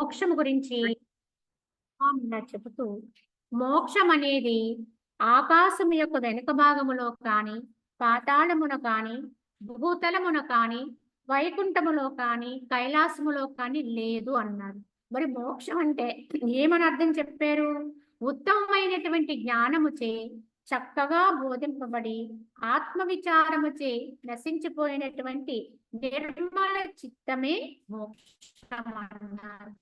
మోక్షం గురించి చెబుతూ మోక్షం అనేది ఆకాశం యొక్క వెనుక భాగములో కాని పాతాళమున కాని భూతలమున కాని వైకుంఠములో కాని కైలాసములో కాని లేదు అన్నారు. మరి మోక్షం అంటే ఏమని అర్థం చెప్పారు? ఉత్తమమైనటువంటి జ్ఞానముచే చక్కగా బోధింపబడి ఆత్మ విచారముచే నశించిపోయినటువంటి నిర్మల చిత్తమే మోక్షం అన్నారు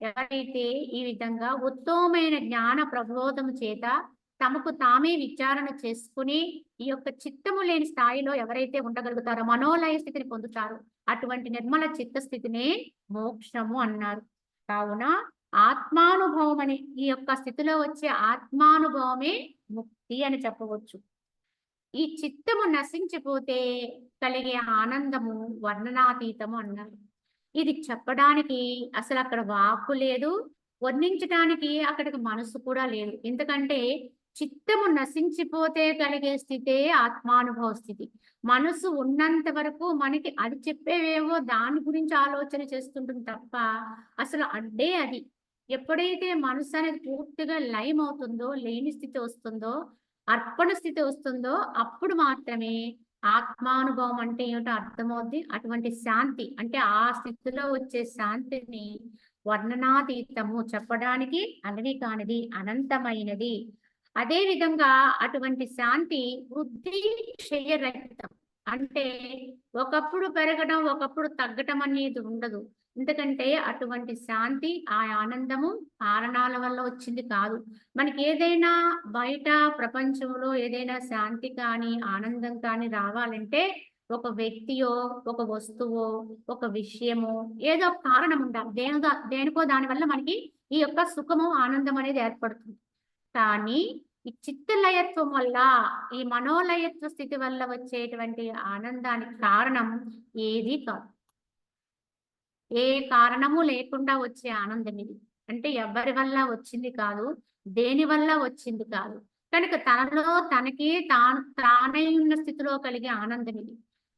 ఎవరైతే ఈ విధంగా ఉత్తమమైన జ్ఞాన ప్రబోధము చేత తమకు తామే విచారణ చేసుకుని ఈ యొక్క చిత్తము లేని స్థాయిలో ఎవరైతే ఉండగలుగుతారో మనోలయ స్థితిని పొందుతారో అటువంటి నిర్మల చిత్త స్థితినే మోక్షము అన్నారు. కావున ఆత్మానుభవం అని ఈ యొక్క స్థితిలో వచ్చే ఆత్మానుభవమే ముక్తి అని చెప్పవచ్చు. ఈ చిత్తము నశించిపోతే కలిగే ఆనందము వర్ణనాతీతము అన్నారు. ఇది చెప్పడానికి అసలు అక్కడ వాక్కు లేదు. వర్ణించడానికి అక్కడికి మనసు కూడా లేదు. ఎందుకంటే చిత్తము నశించిపోతే కలిగే స్థితే ఆత్మానుభవ స్థితి. మనసు ఉన్నంత వరకు మనకి అది చెప్పేవేవో దాని గురించి ఆలోచన చేస్తుంటుంది తప్ప అసలు అడ్డే అది. ఎప్పుడైతే మనసు అనేది పూర్తిగా లయం అవుతుందో లేని స్థితి వస్తుందో అర్పణ స్థితి వస్తుందో అప్పుడు మాత్రమే ఆత్మానుభవం అంటే ఏమిటో అర్థమవుద్ది. అటువంటి శాంతి అంటే ఆ స్థితిలో వచ్చే శాంతిని వర్ణనాతీతము చెప్పడానికి అలవి కానిది అనంతమైనది. అదే విధంగా అటువంటి శాంతి వృద్ధి క్షయరహితం. అంటే ఒకప్పుడు పెరగడం ఒకప్పుడు తగ్గటం అనేది ఉండదు. ఎందుకంటే అటువంటి శాంతి ఆ ఆనందము కారణాల వల్ల వచ్చింది కాదు. మనకి ఏదైనా బయట ప్రపంచంలో ఏదైనా శాంతి కానీ ఆనందం కానీ రావాలంటే ఒక వ్యక్తియో ఒక వస్తువో ఒక విషయమో ఏదో ఒక కారణం ఉండాలి. దేనిదో దేనికో దానివల్ల మనకి ఈ యొక్క సుఖము ఆనందం అనేది ఏర్పడుతుంది. కానీ ఈ చిత్తలయత్వం వల్ల ఈ మనోలయత్వ స్థితి వల్ల వచ్చేటువంటి ఆనందానికి కారణం ఏది కాదు. ఏ కారణము లేకుండా వచ్చే ఆనందం ఇది అంటే ఎవరి వల్ల వచ్చింది కాదు దేని వల్ల వచ్చింది కాదు. కనుక తనలో తనకి తాను తానై ఉన్న స్థితిలో కలిగే ఆనందం ఇది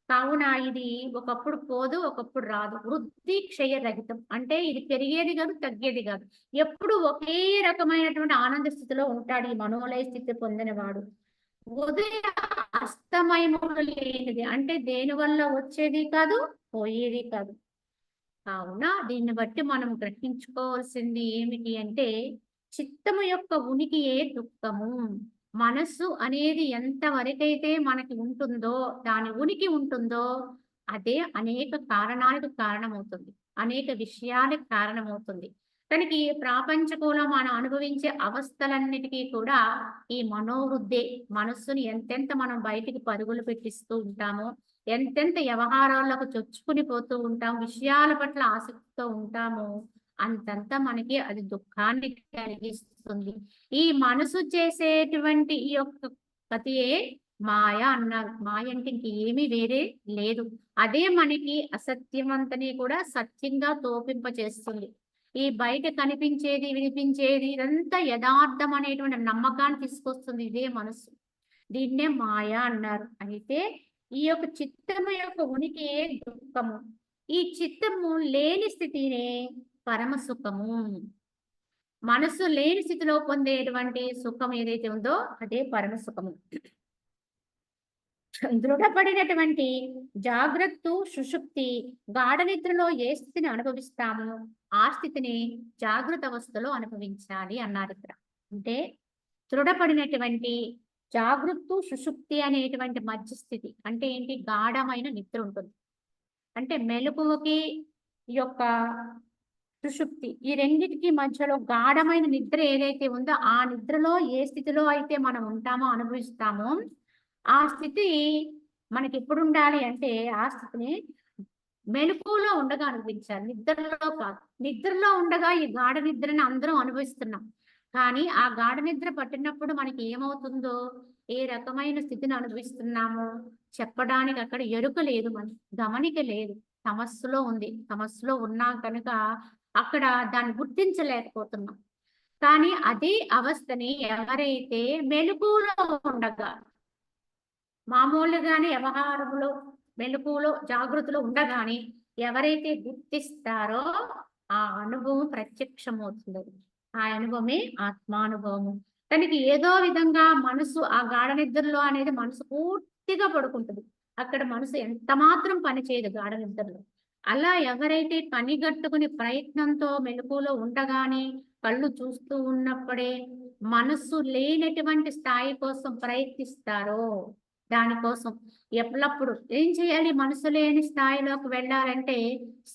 కావున ఇది ఒకప్పుడు పోదు ఒకప్పుడు రాదు. వృద్ధి క్షయ రహితం అంటే ఇది పెరిగేది కాదు తగ్గేది కాదు. ఎప్పుడు ఒకే రకమైనటువంటి ఆనంద స్థితిలో ఉంటాడు ఈ మనోలయ స్థితి పొందినవాడు. ఉదయ అస్తమయములు లేనిది. అంటే దేని వల్ల వచ్చేది కాదు పోయేది కాదు. కావున దీన్ని బట్టి మనం గ్రహించుకోవాల్సింది ఏమిటి అంటే చిత్తము యొక్క ఉనికియే దుఃఖము? మనస్సు అనేది ఎంత వరకైతే మనకి ఉంటుందో దాని ఉనికి ఉంటుందో అదే అనేక కారణాలకు కారణమవుతుంది. అనేక విషయాలకు కారణమవుతుంది. తనకి ఈ ప్రాపంచకంలో మనం అనుభవించే అవస్థలన్నిటికీ కూడా ఈ మనోవృద్ధే. మనస్సుని ఎంతెంత మనం బయటికి పరుగులు పెట్టిస్తూ ఉంటామో ఎంతెంత వ్యవహారాలకు చొచ్చుకుని పోతూ ఉంటాం విషయాల పట్ల ఆసక్తితో ఉంటామో అంతంత మనకి అది దుఃఖాన్ని కలిగిస్తుంది. ఈ మనసు చేసేటువంటి ఈ యొక్క కథయే మాయ అన్నారు. మాయ అంటే ఇంక ఏమీ వేరే లేదు. అదే మనకి అసత్యమంతని కూడా సత్యంగా తోపింప చేస్తుంది ఈ బయట కనిపించేది వినిపించేది ఇదంతా యథార్థం అనేటువంటి నమ్మకాన్ని తీసుకొస్తుంది ఇదే మనసు. దీన్నే మాయ అన్నారు. అయితే ఈ యొక్క చిత్తము యొక్క ఉనికి దుఃఖము? ఈ చిత్తము లేని స్థితినే పరమ సుఖము. మనసు లేని స్థితిలో పొందేటువంటి సుఖం ఏదైతే ఉందో అదే పరమ సుఖము. దృఢపడినటువంటి జాగ్రత్త సుషుప్తి గాఢ నిద్రలో ఏ స్థితిని అనుభవిస్తామో? ఆ స్థితిని జాగ్రత్త అవస్థలో అనుభవించాలి అన్నారు ఇక్కడ. అంటే దృఢపడినటువంటి జాగృత్తు సుషుప్తి అనేటువంటి మధ్య స్థితి అంటే ఏంటి? గాఢమైన నిద్ర ఉంటుంది. అంటే మెలకువకి ఈ యొక్క సుషుప్తి ఈ రెండింటికి మధ్యలో గాఢమైన నిద్ర ఏదైతే ఉందో ఆ నిద్రలో ఏ స్థితిలో అయితే మనం ఉంటామో అనుభవిస్తామో ఆ స్థితి మనకి ఎప్పుడు ఉండాలి అంటే ఆ స్థితిని మెలకువలో ఉండగా అనుభవించాలి. నిద్రలో కాదు. నిద్రలో ఉండగా ఈ గాఢ నిద్రని అందరం అనుభవిస్తున్నాం. కానీ ఆ గాఢ నిద్ర పట్టినప్పుడు మనకి ఏమవుతుందో ఏ రకమైన స్థితిని అనుభవిస్తున్నామో చెప్పడానికి అక్కడ ఎరుక లేదు మన గమనిక లేదు. సమస్యలో ఉంది. సమస్యలో ఉన్నాం కనుక అక్కడ దాన్ని గుర్తించలేకపోతున్నాం. కానీ అదే అవస్థని ఎవరైతే మెలకువలో ఉండగా మామూలుగానే వ్యవహారంలో మెలకువలో జాగృతిలో ఉండగానే ఎవరైతే గుర్తిస్తారో ఆ అనుభవం ప్రత్యక్షమవుతుంది. ఆ అనుభవమే ఆత్మానుభవము. తనకి ఏదో విధంగా మనసు ఆ గాఢ నిద్రలో అనేది మనసు పూర్తిగా పడుకుంటుంది. అక్కడ మనసు ఎంత మాత్రం పని చేయదు గాఢ నిద్రలో. అలా ఎవరైతే పని గట్టుకుని ప్రయత్నంతో మెలకులో ఉండగానే కళ్ళు చూస్తూ ఉన్నప్పుడే మనసు లేనటువంటి స్థాయి కోసం ప్రయత్నిస్తారో దానికోసం ఎప్పుడప్పుడు ఏం చేయాలి? మనసు లేని స్థాయిలోకి వెళ్ళాలంటే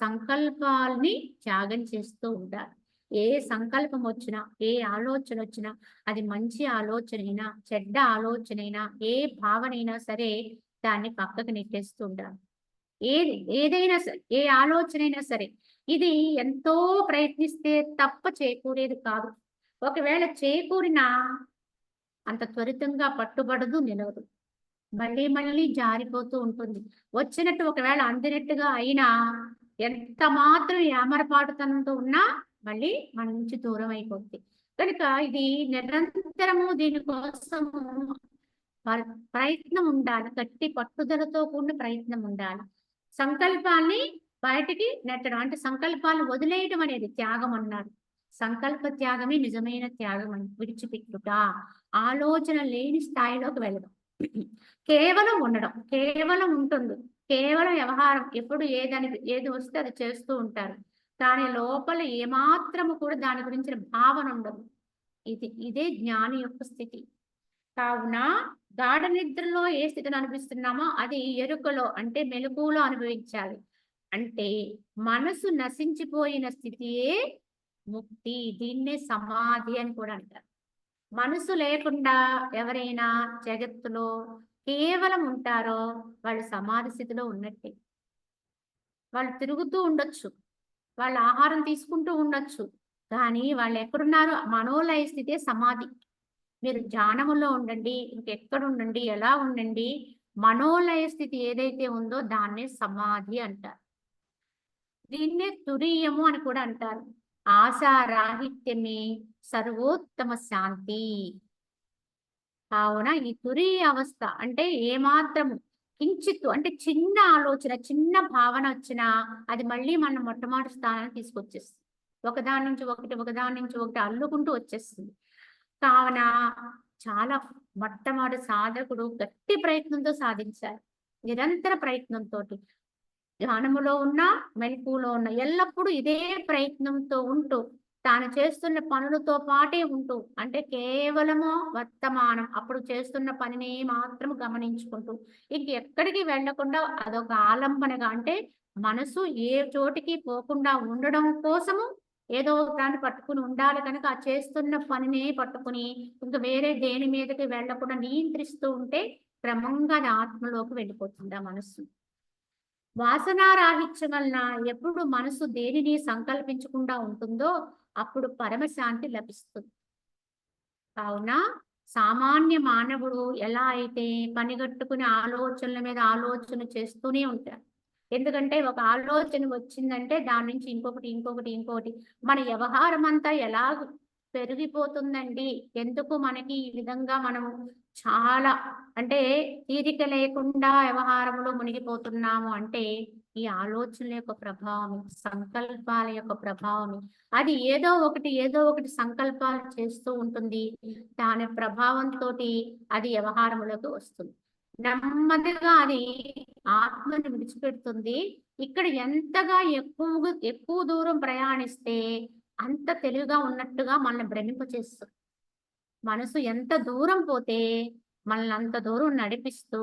సంకల్పాల్ని త్యాగం చేస్తూ ఉండాలి. ఏ సంకల్పం వచ్చినా ఏ ఆలోచన వచ్చినా అది మంచి ఆలోచన అయినా చెడ్డ ఆలోచన అయినా ఏ భావన అయినా సరే దాన్ని పక్కకు నెట్టేస్తూ ఉండాలి. ఏది ఏదైనా సరే ఏ ఆలోచన అయినా సరే ఇది ఎంతో ప్రయత్నిస్తే తప్ప చేకూరేది కాదు. ఒకవేళ చేకూరినా అంత త్వరితంగా పట్టుబడదు నిలవదు. మళ్ళీ మళ్ళీ జారిపోతూ ఉంటుంది. వచ్చినట్టు ఒకవేళ అందినట్టుగా అయినా ఎంత మాత్రం యామరపాటుతనంతో ఉన్నా మళ్ళీ మన నుంచి దూరం అయిపోద్ది. కనుక ఇది నిరంతరము దీనికోసము ప్రయత్నం ఉండాలి. గట్టి పట్టుదలతో కూడిన ప్రయత్నం ఉండాలి. సంకల్పాన్ని బయటికి నెట్టడం అంటే సంకల్పాలు వదిలేయడం అనేది త్యాగం అన్నారు. సంకల్ప త్యాగమే నిజమైన త్యాగం అని విడిచిపెట్టుట. ఆలోచన లేని స్థాయిలోకి వెళ్ళడం. కేవలం ఉండడం. కేవలం ఉంటుంది. కేవలం వ్యవహారం. ఎప్పుడు ఏదని ఏది వస్తే అది చేస్తూ ఉంటారు. దాని లోపల ఏమాత్రము కూడా దాని గురించిన భావన ఉండదు. ఇది ఇదే జ్ఞాని యొక్క స్థితి. కావున గాఢ నిద్రలో ఏ స్థితిని అనిపిస్తున్నామో అది ఎరుకలో అంటే మెలకువలో అనుభవించాలి. అంటే మనసు నశించిపోయిన స్థితియే ముక్తి దీన్నే సమాధి అని కూడా అంటారు. మనసు లేకుండా ఎవరైనా జగత్తులో కేవలం ఉంటారో వాళ్ళు సమాధి స్థితిలో ఉన్నట్టే. వాళ్ళు తిరుగుతూ ఉండొచ్చు. వాళ్ళు ఆహారం తీసుకుంటూ ఉండొచ్చు. కానీ వాళ్ళు ఎక్కడున్నారు మనోలయ స్థితే సమాధి. మీరు ధ్యానములో ఉండండి ఇంకెక్కడ ఉండండి ఎలా ఉండండి మనోలయ స్థితి ఏదైతే ఉందో దాన్నే సమాధి అంటారు. దీన్నే తురీయము అని కూడా అంటారు. ఆశారాహిత్యమే సర్వోత్తమ శాంతి. కావున ఈ తురీయ అవస్థ అంటే ఏమాత్రము కించిత్తు అంటే చిన్న ఆలోచన చిన్న భావన వచ్చినా అది మళ్ళీ మనం మొట్టమొదటి స్థానానికి తీసుకొచ్చేస్తుంది. ఒకదాని నుంచి ఒకటి ఒకదాని నుంచి ఒకటి అల్లుకుంటూ వచ్చేస్తుంది. కావున చాలా మొట్టమొదటి సాధకుడు గట్టి ప్రయత్నంతో సాధించాలి నిరంతర ప్రయత్నంతో ధ్యానములో ఉన్న మెలుపులో ఉన్న ఎల్లప్పుడూ ఇదే ప్రయత్నంతో ఉంటూ తాను చేస్తున్న పనులతో పాటే ఉంటూ అంటే కేవలము వర్తమానం అప్పుడు చేస్తున్న పనిని మాత్రం గమనించుకుంటూ ఇంకెక్కడికి వెళ్ళకుండా అదొక ఆలంబనగా అంటే మనసు ఏ చోటికి పోకుండా ఉండడం కోసము ఏదో దాన్ని పట్టుకుని ఉండాలి కనుక ఆ చేస్తున్న పనినే పట్టుకుని ఇంకా వేరే దేని మీదకి వెళ్ళకుండా నియంత్రిస్తూ ఉంటే క్రమంగా ఆత్మలోకి వెళ్ళిపోతుంది ఆ మనస్సు. వాసనారాహిత్యం వలన ఎప్పుడు మనసు దేనిని సంకల్పించకుండా ఉంటుందో అప్పుడు పరమశాంతి లభిస్తుంది. కావున సామాన్య మానవుడు ఎలా అయితే పనిగట్టుకుని ఆలోచనల మీద ఆలోచన చేస్తూనే ఉంటారు ఎందుకంటే ఒక ఆలోచన వచ్చిందంటే దాని నుంచి ఇంకొకటి ఇంకొకటి ఇంకొకటి. మన వ్యవహారం అంతా ఎలా పెరిగిపోతుందండి? ఎందుకు మనకి ఈ విధంగా మనము చాలా అంటే తీరిక లేకుండా వ్యవహారంలో మునిగిపోతున్నాము అంటే ఈ ఆలోచనల యొక్క ప్రభావం సంకల్పాల యొక్క ప్రభావం అది ఏదో ఒకటి ఏదో ఒకటి సంకల్పాలు చేస్తూ ఉంటుంది. దాని ప్రభావంతో అది వ్యవహారంలోకి వస్తుంది. నెమ్మదిగా అది ఆత్మని విడిచిపెడుతుంది. ఇక్కడ ఎంతగా ఎక్కువ ఎక్కువ దూరం ప్రయాణిస్తే అంత తెలివిగా ఉన్నట్టుగా మనల్ని భ్రమింపచేస్తుంది మనసు ఎంత దూరం పోతే మనల్ని అంత దూరం నడిపిస్తూ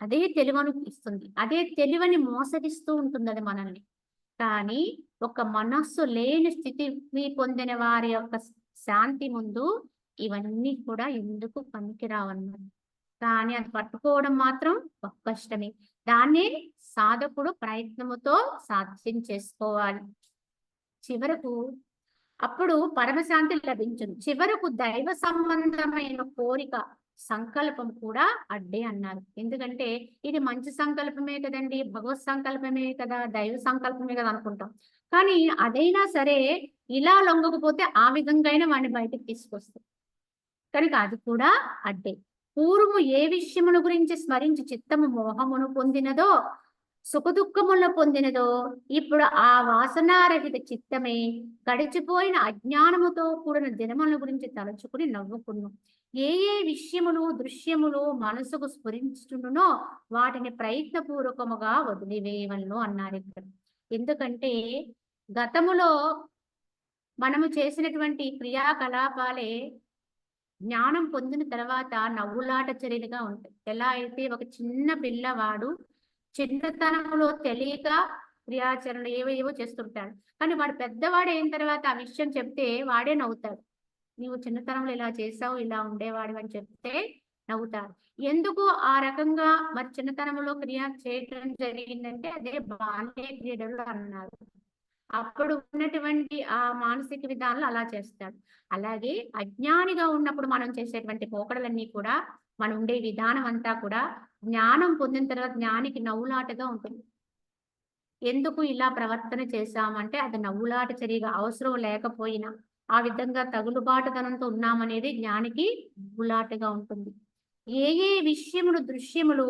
అదే తెలివను ఇస్తుంది. అదే తెలివని మోసగిస్తూ ఉంటుంది అది మనల్ని. కానీ ఒక మనస్సు లేని స్థితిని పొందిన వారి యొక్క శాంతి ముందు ఇవన్నీ కూడా ఎందుకు పనికిరావన్నమాట. కానీ అది పట్టుకోవడం మాత్రం ఒక కష్టమే. దాన్ని సాధకుడు ప్రయత్నముతో సాధ్యం చేసుకోవాలి. చివరకు అప్పుడు పరమశాంతి లభించును. చివరకు దైవ సంబంధమైన కోరిక సంకల్పం కూడా అడ్డే అన్నారు. ఎందుకంటే ఇది మంచి సంకల్పమే కదండి భగవత్ సంకల్పమే కదా దైవ సంకల్పమే కదా అనుకుంటాం. కానీ అదైనా సరే ఇలా లొంగకపోతే ఆ విధంగా వాడిని బయటకు తీసుకొస్తాం. కనుక అది కూడా అడ్డే. పూర్వము ఏ విషయమును గురించి స్మరించి చిత్తము మోహమును పొందినదో సుఖదుఖములను పొందినదో ఇప్పుడు ఆ వాసనారహిత చిత్తమే గడిచిపోయిన అజ్ఞానముతో కూడిన దినముల గురించి తలుచుకుని నవ్వుకున్నాం. ఏ ఏ విషయములు దృశ్యములు మనసుకు స్ఫురించునునో వాటిని ప్రయత్నపూర్వకముగా వదిలివేయవలను అన్నారు ఇక్కడ. ఎందుకంటే గతములో మనము చేసినటువంటి క్రియాకలాపాలే జ్ఞానం పొందిన తర్వాత నవ్వులాట చర్యలుగా ఉంటాయి. ఎలా అయితే ఒక చిన్న పిల్లవాడు చిన్నతనంలో తెలియక క్రియాచరణలు ఏవేవో చేస్తుంటాడు. కానీ వాడు పెద్దవాడు అయిన తర్వాత ఆ విషయం చెప్తే వాడే నవ్వుతాడు. నీవు చిన్నతనంలో ఇలా చేసావు ఇలా ఉండేవాడు అని చెప్తే నవ్వుతారు. ఎందుకు ఆ రకంగా మరి చిన్నతనంలో క్రియ చేయటం జరిగిందంటే అదే బాల్య క్రీడలు అన్నారు. అప్పుడు ఉన్నటువంటి ఆ మానసిక విధానాలు అలా చేస్తాడు. అలాగే అజ్ఞానిగా ఉన్నప్పుడు మనం చేసేటువంటి పోకడలన్నీ కూడా మనం ఉండే విధానం అంతా కూడా జ్ఞానం పొందిన తర్వాత జ్ఞానికి నవ్వులాటగా ఉంటుంది. ఎందుకు ఇలా ప్రవర్తన చేశామంటే అది నవ్వులాట చర్యగా అవసరం లేకపోయినా ఆ విధంగా తగులుబాటుతనంతో ఉన్నామనేది జ్ఞానికి గులాటగా ఉంటుంది. ఏ ఏ విషయములు దృశ్యములు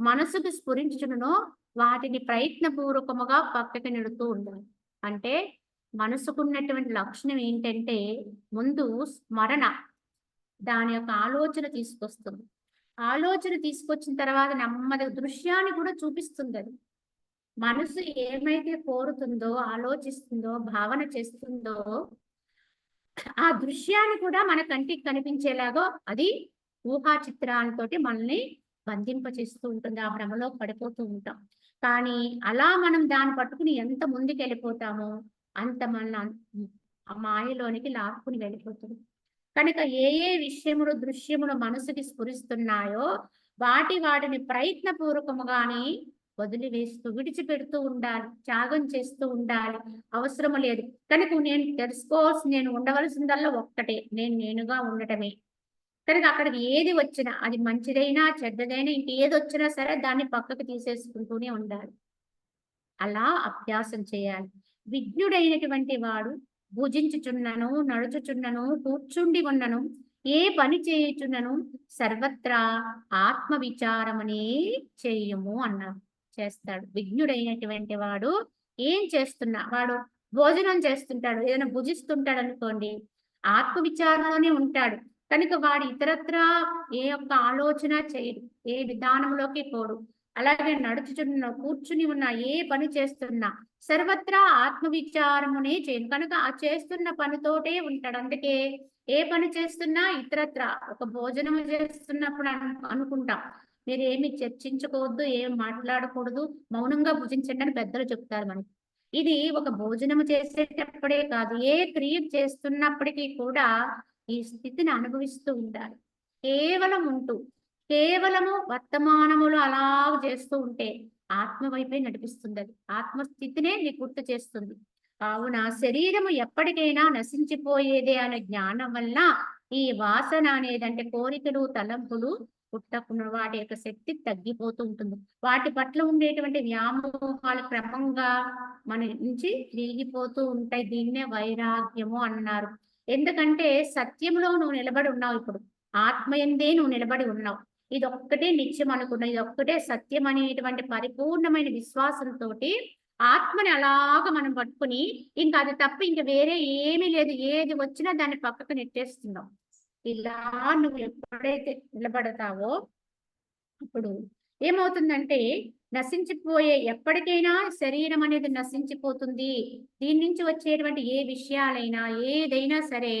మనసుకు స్ఫురించుననో వాటిని ప్రయత్నపూర్వకముగా పక్కకి నెడుతూ ఉండాలి. అంటే మనసుకున్నటువంటి లక్షణం ఏంటంటే ముందు స్మరణ దాని యొక్క ఆలోచన తీసుకొస్తుంది. ఆలోచన తీసుకొచ్చిన తర్వాత నెమ్మది దృశ్యాన్ని కూడా చూపిస్తుంది అది. మనసు ఏమైతే కోరుతుందో ఆలోచిస్తుందో భావన చేస్తుందో ఆ దృశ్యాన్ని కూడా మన కంటికి కనిపించేలాగా అది ఊహా చిత్రాలతో మనల్ని బంధింపచేస్తూ ఉంటుంది. ఆ భ్రమలో పడిపోతూ ఉంటాం. కానీ అలా మనం దాన్ని పట్టుకుని ఎంత ముందుకు వెళ్ళిపోతామో అంత మన ఆ మాయలోనికి లాక్కుని వెళ్ళిపోతుంది. కనుక ఏ ఏ విషయములు దృశ్యములు మనసుకి స్ఫురిస్తున్నాయో వాటి వాటిని ప్రయత్నపూర్వకముగాని వదిలివేస్తూ విడిచిపెడుతూ ఉండాలి త్యాగం చేస్తూ ఉండాలి. అవసరం లేదు. కనుక నేను తెలుసుకోవాల్సి నేను ఉండవలసిందల్లా ఒక్కటే. నేను నేనుగా ఉండటమే. కనుక అక్కడికి ఏది వచ్చినా అది మంచిదైనా చెడ్డదైనా ఇంకేది వచ్చినా సరే దాన్ని పక్కకు తీసేసుకుంటూనే ఉండాలి. అలా అభ్యాసం చేయాలి. విజ్ఞుడైనటువంటి వాడు భుజించుచున్నను నడుచుచున్నను కూర్చుండి ఉన్నను ఏ పని చేయుచున్నను సర్వత్రా ఆత్మ విచారమనే చేయము అన్నారు చేస్తాడు. విజ్ఞుడైనటువంటి వాడు ఏం చేస్తున్నా వాడు భోజనం చేస్తుంటాడు ఏదైనా భుజిస్తుంటాడు అనుకోండి ఆత్మ ఉంటాడు. కనుక వాడు ఇతరత్ర ఏ యొక్క ఆలోచన చేయడు ఏ విధానంలోకి పోడు. అలాగే నడుచుచున్న కూర్చుని ఉన్న ఏ పని చేస్తున్నా సర్వత్రా ఆత్మ విచారమునే చేయను కనుక ఆ చేస్తున్న పనితోటే ఉంటాడు. అందుకే ఏ పని చేస్తున్నా ఇతరత్ర. ఒక భోజనం చేస్తున్నప్పుడు అను- అనుకుంటాం. మీరు ఏమి చర్చించుకోవద్దు ఏం మాట్లాడకూడదు మౌనంగా భుజించండి అని పెద్దలు చెప్తారు మనకి. ఇది ఒక భోజనం చేసేటప్పుడే కాదు ఏ క్రియ చేస్తున్నప్పటికీ కూడా ఈ స్థితిని అనుభవిస్తూ ఉండాలి. కేవలం ఉంటూ కేవలము వర్తమానములు అలా చేస్తూ ఉంటే ఆత్మ వైపే నడిపిస్తుంది అది. ఆత్మస్థితినే నీకు గుర్తు చేస్తుంది. కావున శరీరము ఎప్పటికైనా నశించిపోయేదే అనే జ్ఞానం వల్ల ఈ వాసన అనేది అంటే కోరికలు తలంపులు పుట్టకుండా వాటి యొక్క శక్తి తగ్గిపోతూ ఉంటుంది. వాటి పట్ల ఉండేటువంటి వ్యామోహాలు క్రమంగా మన నుంచి తిరిగిపోతూ ఉంటాయి. దీన్నే వైరాగ్యము అన్నారు. ఎందుకంటే సత్యంలో నువ్వు నిలబడి ఉన్నావు ఇప్పుడు. ఆత్మయందే నువ్వు నిలబడి ఉన్నావు. ఇది ఒక్కటే నిత్యం అనుకున్నావు. ఇది ఒక్కటే సత్యం అనేటువంటి పరిపూర్ణమైన విశ్వాసంతో ఆత్మని అలాగ మనం పట్టుకుని ఇంకా అది తప్ప ఇంకా వేరే ఏమీ లేదు. ఏది వచ్చినా దాన్ని పక్కకు నెట్టేస్తున్నాం ఇలా నువ్వు ఎప్పుడైతే నిలబడతావో అప్పుడు ఏమవుతుందంటే నశించిపోయే ఎప్పటికైనా శరీరం అనేది నశించిపోతుంది. దీని నుంచి వచ్చేటువంటి ఏ విషయాలైనా ఏదైనా సరే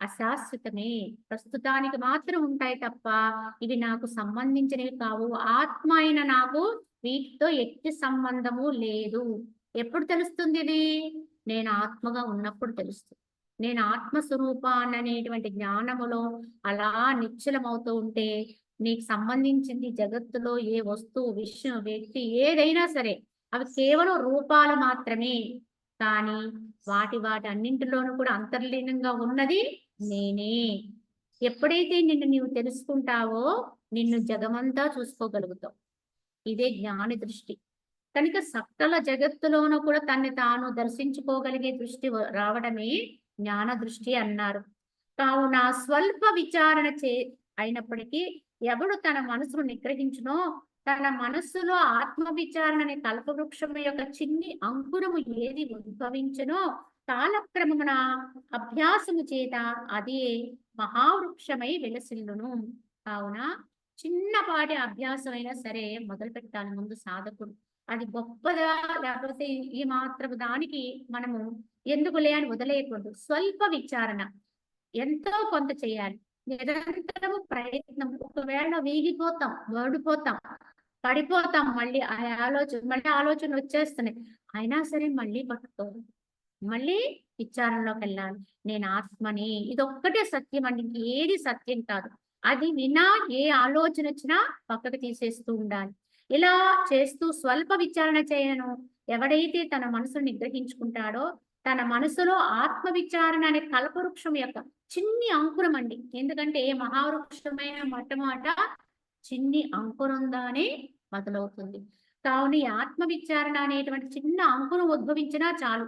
అశాశ్వతమే. ప్రస్తుతానికి మాత్రం ఉంటాయి తప్ప ఇవి నాకు సంబంధించినవి కావు. ఆత్మ అయిన నాకు వీటితో ఎట్టి సంబంధము లేదు. ఎప్పుడు తెలుస్తుంది ఇది? నేను ఆత్మగా ఉన్నప్పుడు తెలుస్తుంది. నేను ఆత్మ స్వరూపాన్ని అనేటువంటి జ్ఞానములో అలా నిశ్చలమవుతూ ఉంటే నీకు సంబంధించింది జగత్తులో ఏ వస్తువు విషయం వ్యక్తి ఏదైనా సరే అవి కేవలం రూపాలు మాత్రమే. కానీ వాటి వాటి అన్నింటిలోనూ కూడా అంతర్లీనంగా ఉన్నది నేనే. ఎప్పుడైతే నిన్ను నీవు తెలుసుకుంటావో నిన్ను జగమంతా చూసుకోగలుగుతావు. ఇదే జ్ఞాని దృష్టి. కనుక సకల జగత్తులోనూ కూడా తన్ని తాను దర్శించుకోగలిగే దృష్టి రావడమే జ్ఞాన దృష్టి అన్నారు. కావున స్వల్ప విచారణ చే అయినప్పటికీ ఎవడు తన మనసును నిగ్రహించునో తన మనస్సులో ఆత్మ విచారణ అనే కల్పవృక్షము యొక్క చిన్ని అంకురము ఏది ఉద్భవించునో కాలక్రమమున అభ్యాసము చేత అది మహావృక్షమై వెలసిల్లును. కావున చిన్నపాటి అభ్యాసం అయినా సరే మొదలు పెట్టాలి ముందు సాధకుడు. అది గొప్పదా లేకపోతే ఈ మాత్రపు దానికి మనము ఎందుకులే అని వదిలేయకూడదు. స్వల్ప విచారణ. ఎంతో కొంత చేయాలి. నిరంతరము ప్రయత్నం. ఒకవేళ వీగిపోతాం ఓడిపోతాం పడిపోతాం మళ్ళీ ఆ ఆలోచన మళ్ళీ ఆలోచన వచ్చేస్తున్నాయి అయినా సరే మళ్ళీ పట్టుకోవాలి. మళ్ళీ విచారణలోకి వెళ్ళాలి. నేను ఆత్మని. ఇది ఒక్కటే సత్యం అండి. ఏది సత్యం కాదు. అది వినా ఏ ఆలోచన వచ్చినా పక్కకు తీసేస్తూ ఉండాలి. ఇలా చేస్తూ స్వల్ప విచారణ చేయను. ఎవడైతే తన మనసును నిగ్రహించుకుంటాడో తన మనసులో ఆత్మ విచారణ అనే కల్పవృక్షం యొక్క చిన్ని అంకురం అండి. ఎందుకంటే మహావృక్షమైన మొట్టమొదట చిన్ని అంకురందానే మొదలవుతుంది. కావున ఈ ఆత్మ విచారణ అనేటువంటి చిన్న అంకురం ఉద్భవించినా చాలు.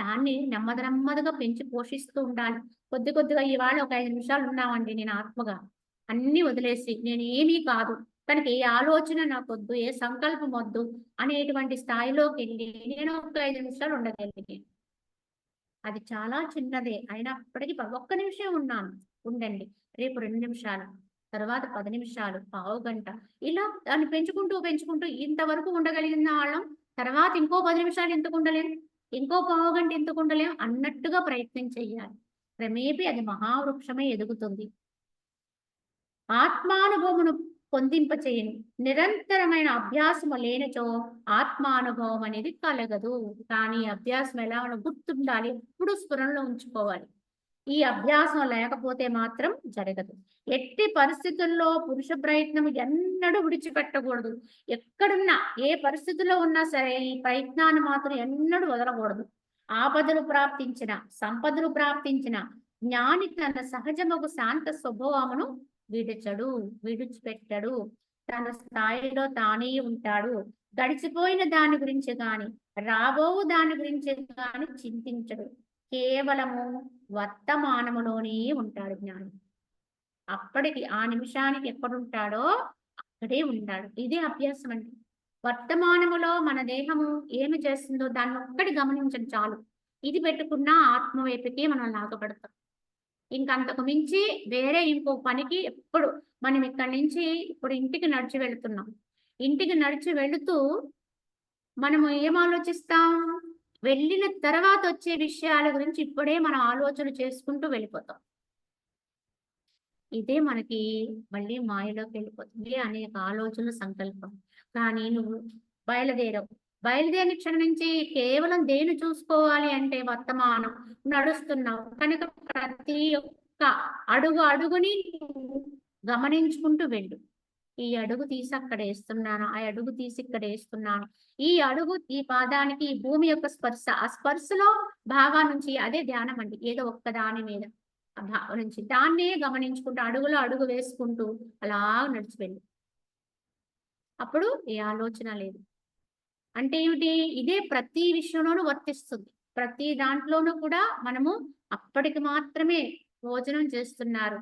దాన్ని నెమ్మది నెమ్మదిగా పెంచి పోషిస్తూ ఉండాలి. కొద్ది కొద్దిగా ఇవాళ ఒక ఐదు నిమిషాలు ఉన్నామండి నేను ఆత్మగా. అన్ని వదిలేసి నేను ఏమీ కాదు. తనకి ఏ ఆలోచన నాకు వద్దు ఏ సంకల్పం వద్దు అనేటువంటి స్థాయిలోకి వెళ్ళి నేను ఒక ఐదు నిమిషాలు ఉండగలిగాను. అది చాలా చిన్నదే. అయినప్పటికీ ఒక్క నిమిషం ఉన్నాను. ఉండండి. రేపు రెండు నిమిషాలు తర్వాత పది నిమిషాలు పావు గంట. ఇలా దాన్ని పెంచుకుంటూ పెంచుకుంటూ ఇంతవరకు ఉండగలిగిన వాళ్ళం. తర్వాత ఇంకో పది నిమిషాలు ఎందుకు ఉండలేం? ఇంకో పావు గంట ఎందుకు ఉండలేం? అన్నట్టుగా ప్రయత్నం చెయ్యాలి. క్రమేపీ అది మహావృక్షమే ఎదుగుతుంది. ఆత్మానుభవమును పొందింపచేయను. నిరంతరమైన అభ్యాసము లేనిచో ఆత్మానుభవం అనేది కలగదు. కానీ అభ్యాసం ఎలా మనం గుర్తుండాలి. ఎప్పుడు స్ఫురణలో ఉంచుకోవాలి. ఈ అభ్యాసం లేకపోతే మాత్రం జరగదు. ఎట్టి పరిస్థితుల్లో పురుష ప్రయత్నం ఎన్నడూ విడిచిపెట్టకూడదు. ఎక్కడున్నా ఏ పరిస్థితిలో ఉన్నా సరే ఈ ప్రయత్నాన్ని మాత్రం ఎన్నడూ వదలకూడదు. ఆపదలు ప్రాప్తించిన సంపదలు ప్రాప్తించిన జ్ఞాని తన సహజమగు శాంత స్వభావమును విడిచడు విడిచిపెట్టడు. తన స్థాయిలో తానే ఉంటాడు. గడిచిపోయిన దాని గురించి గాని రాబో దాని గురించి గాని చింతించడు. కేవలము వర్తమానములోనే ఉంటాడు జ్ఞాని. అప్పటికి ఆ నిమిషానికి ఎక్కడుంటాడో అక్కడే ఉంటాడు. ఇదే అభ్యాసం అండి. వర్తమానములో మన దేహము ఏమి చేస్తుందో దాన్ని ఒక్కటి గమనించడం చాలు. ఇది పెట్టుకున్న ఆత్మ వైపుకే మనం లాగబడతాం. ఇంకంతకు మించి వేరే ఇంకో పనికి ఎప్పుడు మనం ఇక్కడి నుంచి ఇప్పుడు ఇంటికి నడిచి వెళుతున్నాం. ఇంటికి నడిచి వెళుతూ మనము ఏం ఆలోచిస్తాం? వెళ్ళిన తర్వాత వచ్చే విషయాల గురించి ఇప్పుడే మనం ఆలోచన చేసుకుంటూ వెళ్ళిపోతాం. ఇదే మనకి మళ్ళీ మాయలోకి వెళ్ళిపోతుంది అనేక ఆలోచనలు సంకల్పం. కానీ నువ్వు బయలుదేరవు. బయలుదేరిన క్షణం నుంచి కేవలం దేని చూసుకోవాలి అంటే వర్తమానం నడుస్తున్నావు. కనుక ప్రతి ఒక్క అడుగు అడుగుని గమనించుకుంటూ వెళ్ళు. ఈ అడుగు తీసి అక్కడ వేస్తున్నాను ఆ అడుగు తీసి ఇక్కడ వేస్తున్నాను. ఈ అడుగు ఈ పాదానికి ఈ భూమి యొక్క స్పర్శ ఆ స్పర్శలో భాగా నుంచి అదే ధ్యానం అండి. ఏదో ఒక్క దాని మీద ఆ నుంచి దాన్నే గమనించుకుంటూ అడుగులో అడుగు వేసుకుంటూ అలా నడిచి వెళ్ళు అప్పుడు ఏ ఆలోచన లేదు. అంటే ఏమిటి? ఇదే ప్రతి విషయంలోనూ వర్తిస్తుంది. ప్రతి దాంట్లోనూ కూడా మనము అప్పటికి మాత్రమే భోజనం చేస్తున్నారు.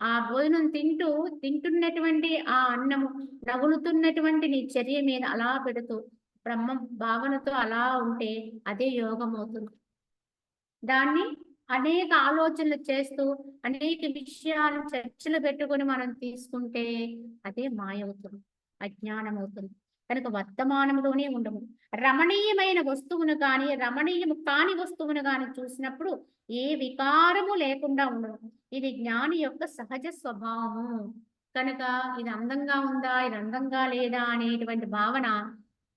ఆ భోజనం తింటూ తింటున్నటువంటి ఆ అన్నము నగులుతున్నటువంటి నీ చర్య మీద అలా పెడుతూ బ్రహ్మ భావనతో అలా ఉంటే అదే యోగం అవుతుంది. దాన్ని అనేక ఆలోచనలు చేస్తూ అనేక విషయాలు చర్చలు పెట్టుకొని మనం తీసుకుంటే అదే మాయ అవుతుంది అజ్ఞానం అవుతుంది. కనుక వర్తమానంలోనే ఉండము. రమణీయమైన వస్తువును కానీ రమణీయము కాని వస్తువును కానీ చూసినప్పుడు ఏ వికారము లేకుండా ఉండడం ఇది జ్ఞాని యొక్క సహజ స్వభావము. కనుక ఇది అందంగా ఉందా ఇది అందంగా లేదా అనేటువంటి భావన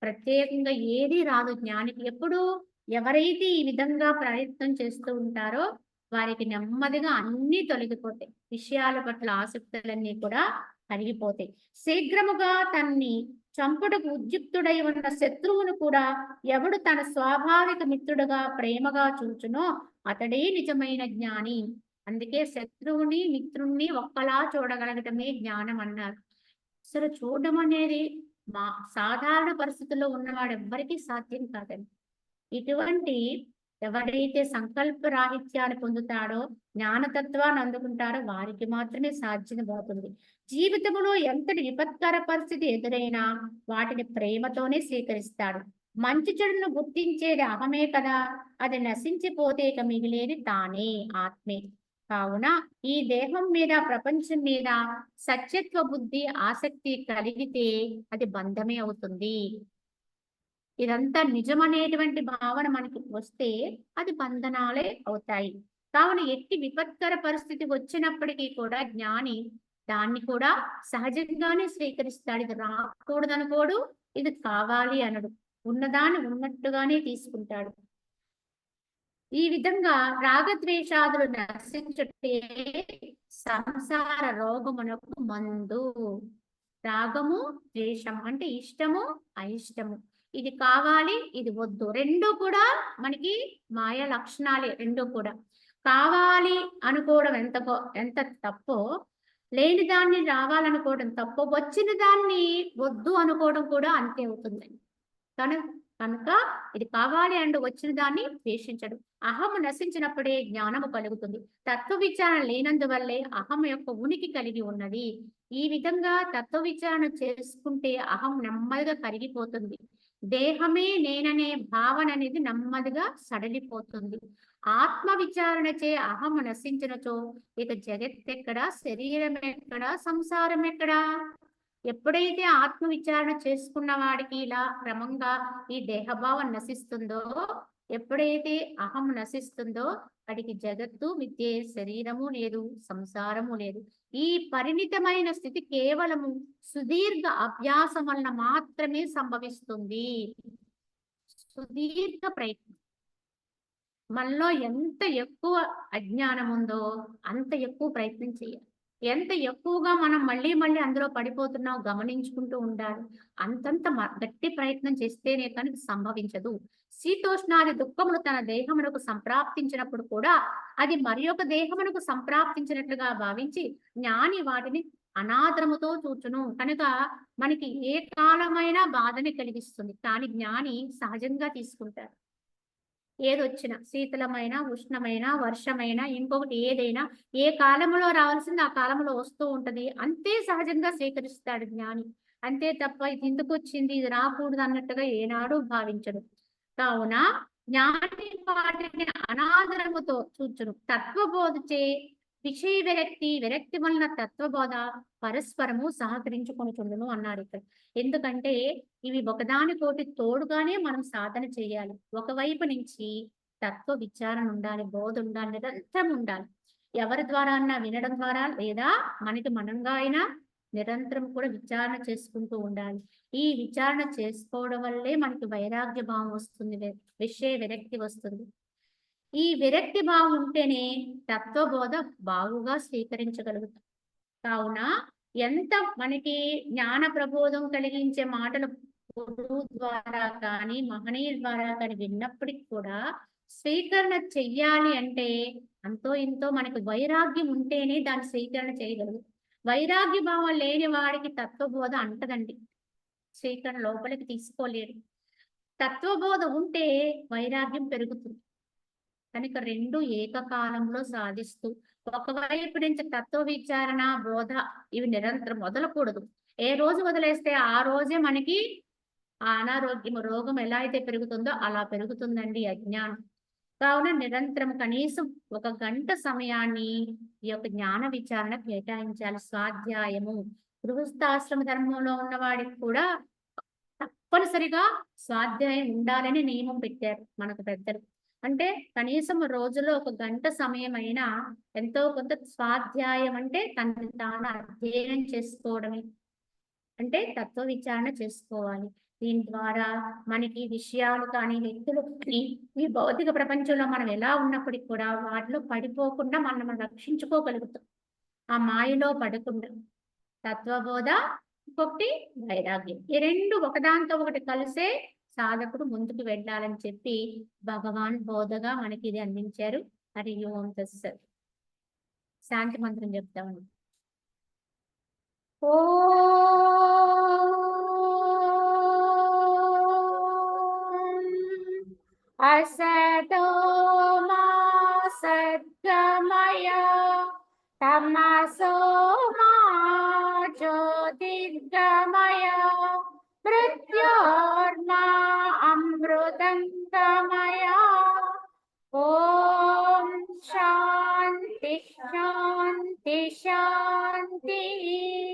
ప్రత్యేకంగా ఏదీ రాదు. జ్ఞానికి ఎప్పుడు ఎవరైతే ఈ విధంగా ప్రయత్నం చేస్తూ ఉంటారో వారికి నెమ్మదిగా అన్ని తొలగిపోతాయి. విషయాల పట్ల ఆసక్తులన్నీ కూడా కరిగిపోతాయి. శీఘ్రముగా తన్ని చంపుటకు ఉద్యుక్తుడై ఉన్న శత్రువును కూడా ఎవడు తన స్వాభావిక మిత్రుడుగా ప్రేమగా చూచునో అతడే నిజమైన జ్ఞాని. అందుకే శత్రువుని మిత్రుణ్ణి ఒక్కలా చూడగలగటమే జ్ఞానం అన్నారు. అసలు చూడడం అనేది మా సాధారణ పరిస్థితుల్లో ఉన్నవాడు ఎవ్వరికీ సాధ్యం కాదండి. ఇటువంటి ఎవరైతే సంకల్ప రాహిత్యాన్ని పొందుతాడో జ్ఞానతత్వాన్ని అందుకుంటారో వారికి మాత్రమే సాధ్యమవుతుంది జీవితంలో ఎంతటి విపత్కర పరిస్థితి ఎదురైనా వాటిని ప్రేమతోనే స్వీకరిస్తాడు. మంచి చెడును గుర్తించేది అహమే కదా అది నశించిపోతే ఇక మిగిలేది తానే ఆత్మే. కావున ఈ దేహం మీద ప్రపంచం మీద సత్యత్వ బుద్ధి ఆసక్తి కలిగితే అది బంధమే అవుతుంది. ఇదంతా నిజమనేటువంటి భావన మనకి వస్తే అది బంధనాలే అవుతాయి. కావున ఎట్టి విపత్కర పరిస్థితి వచ్చినప్పటికీ కూడా జ్ఞాని దాన్ని కూడా సహజంగానే స్వీకరిస్తాడు. ఇది రాకూడదనుకోడు ఇది కావాలి అనడు. ఉన్నదాన్ని ఉన్నట్టుగానే తీసుకుంటాడు. ఈ విధంగా రాగద్వేషాదులు నశించుటే సంసార రోగమునకు మందు. రాగము ద్వేషం అంటే ఇష్టము అయిష్టము. ఇది కావాలి ఇది వద్దు. రెండు కూడా మనకి మాయ లక్షణాలే రెండు కూడా. కావాలి అనుకోవడం ఎంత ఎంత తప్పో లేని దాన్ని రావాలనుకోవడం తప్పో వచ్చిన దాన్ని వద్దు అనుకోవడం కూడా అంతే అవుతుందండి కనుక కనుక ఇది కావాలి అండ్ వచ్చిన దాన్ని ద్వేషించడం. అహము నశించినప్పుడే జ్ఞానము కలుగుతుంది. తత్వ విచారణ లేనందువల్లే అహం యొక్క ఉనికి కలిగి ఉన్నది. ఈ విధంగా తత్వ విచారణ చేసుకుంటే అహం నెమ్మదిగా కరిగిపోతుంది. దేహమే నేననే భావన అనేది నెమ్మదిగా సడలిపోతుంది. ఆత్మ విచారణ చే అహము నశించినచో ఇక జగత్ శరీరం ఎక్కడ సంసారం ఎక్కడా ఎప్పుడైతే ఆత్మ విచారణ చేసుకున్న వాడికి ఇలా క్రమంగా ఈ దేహభావం నశిస్తుందో ఎప్పుడైతే అహం నశిస్తుందో వాడికి జగత్తు మిథ్యే శరీరము లేదు సంసారము లేదు. ఈ పరిణితమైన స్థితి కేవలము సుదీర్ఘ అభ్యాసం వలన మాత్రమే సంభవిస్తుంది. సుదీర్ఘ ప్రయత్నం. మనలో ఎంత ఎక్కువ అజ్ఞానం ఉందో అంత ఎక్కువ ప్రయత్నం చేయాలి. ఎంత ఎక్కువగా మనం మళ్ళీ మళ్ళీ అందులో పడిపోతున్నావు గమనించుకుంటూ ఉండాలి. అంతంత మ- గట్టి ప్రయత్నం చేస్తేనే కనుక సంభవించదు. శీతోష్ణాది దుఃఖములు తన దేహమునకు సంప్రాప్తించినప్పుడు కూడా అది మరి ఒక దేహమునకు సంప్రాప్తించినట్లుగా భావించి జ్ఞాని వాటిని అనాదరముతో చూచును. కనుక మనకి ఏ కాలమైనా బాధని కలిగిస్తుంది. కానీ జ్ఞాని సహజంగా తీసుకుంటారు ఏదొచ్చినా శీతలమైన ఉష్ణమైన వర్షమైన ఇంకొకటి ఏదైనా ఏ కాలంలో రావాల్సింది ఆ కాలంలో వస్తూ ఉంటది. అంతే సహజంగా స్వీకరిస్తాడు జ్ఞాని. అంతే తప్ప ఇది ఎందుకు వచ్చింది ఇది రాకూడదు అన్నట్టుగా ఏనాడు భావించడు. కావున జ్ఞాని వాటిని అనాదరముతో చూచును. తత్వబోధచే విషయ విరక్తి విరక్తి వలన తత్వబోధ పరస్పరము సహకరించుకొనుచుండును అన్నాడు ఇక్కడ. ఎందుకంటే ఇవి ఒకదానికోటి తోడుగానే మనం సాధన చేయాలి. ఒకవైపు నుంచి తత్వ విచారణ ఉండాలి బోధ ఉండాలి నిరంతరం ఉండాలి. ఎవరి ద్వారా అన్నా వినడం ద్వారా లేదా మనకి మనంగా అయినా నిరంతరం కూడా విచారణ చేసుకుంటూ ఉండాలి. ఈ విచారణ చేసుకోవడం వల్లే మనకి వైరాగ్య భావం వస్తుంది విషయ విరక్తి వస్తుంది. ఈ విరక్తి భావం ఉంటేనే తత్వబోధ బాగుగా స్వీకరించగలుగుతాం. కావున ఎంత మనకి జ్ఞాన ప్రబోధం కలిగించే మాటలు గురువు ద్వారా కానీ మహనీయుల ద్వారా కానీ విన్నప్పటికి కూడా స్వీకరణ చెయ్యాలి అంటే అంతో ఇంతో మనకి వైరాగ్యం ఉంటేనే దాన్ని స్వీకరణ చేయగలుగుతాం. వైరాగ్య భావం లేని వాడికి తత్వబోధ అంటదండి. స్వీకరణ లోపలికి తీసుకోలేరు. తత్వబోధ ఉంటే వైరాగ్యం పెరుగుతుంది. కనుక రెండు ఏకకాలంలో సాధిస్తూ ఒకవైపు నుంచి తత్వ విచారణ బోధ ఇవి నిరంతరం వదలకూడదు. ఏ రోజు వదిలేస్తే ఆ రోజే మనకి ఆ అనారోగ్యం రోగం ఎలా అయితే పెరుగుతుందో అలా పెరుగుతుందండి అజ్ఞానం. కావున నిరంతరం కనీసం ఒక గంట సమయాన్ని ఈ యొక్క జ్ఞాన విచారణ కేటాయించాలి. స్వాధ్యాయము. గృహస్థాశ్రమ ధర్మంలో ఉన్న వాడికి కూడా తప్పనిసరిగా స్వాధ్యాయం ఉండాలని నియమం పెట్టారు మనకు పెద్దలు. అంటే కనీసం రోజులో ఒక గంట సమయం అయినా ఎంతో కొంత స్వాధ్యాయం అంటే తనని తాను అధ్యయనం చేసుకోవడమే. అంటే తత్వ విచారణ చేసుకోవాలి. దీని ద్వారా మనకి విషయాలు కానీ వ్యక్తులు కానీ ఈ భౌతిక ప్రపంచంలో మనం ఎలా ఉన్నప్పటికీ కూడా వాటిలో పడిపోకుండా మనం రక్షించుకోగలుగుతాం. ఆ మాయలో పడకుండా. తత్వబోధ ఇంకొకటి వైరాగ్యం. ఈ రెండు ఒకదాంతో ఒకటి కలిసే సాధకుడు ముందుకు వెళ్ళాలని చెప్పి భగవాన్ బోధగా మనకి ఇది అందించారు హరి ఓం తస్సత్ శాంతి మంత్రం చెప్తామండి ఓం असतो मा सद्गमय तमसो मा ज्योतिर्गमय मृत्योर्मा अमृतङ्गमय ॐ शान्ति शान्ति शान्तिः।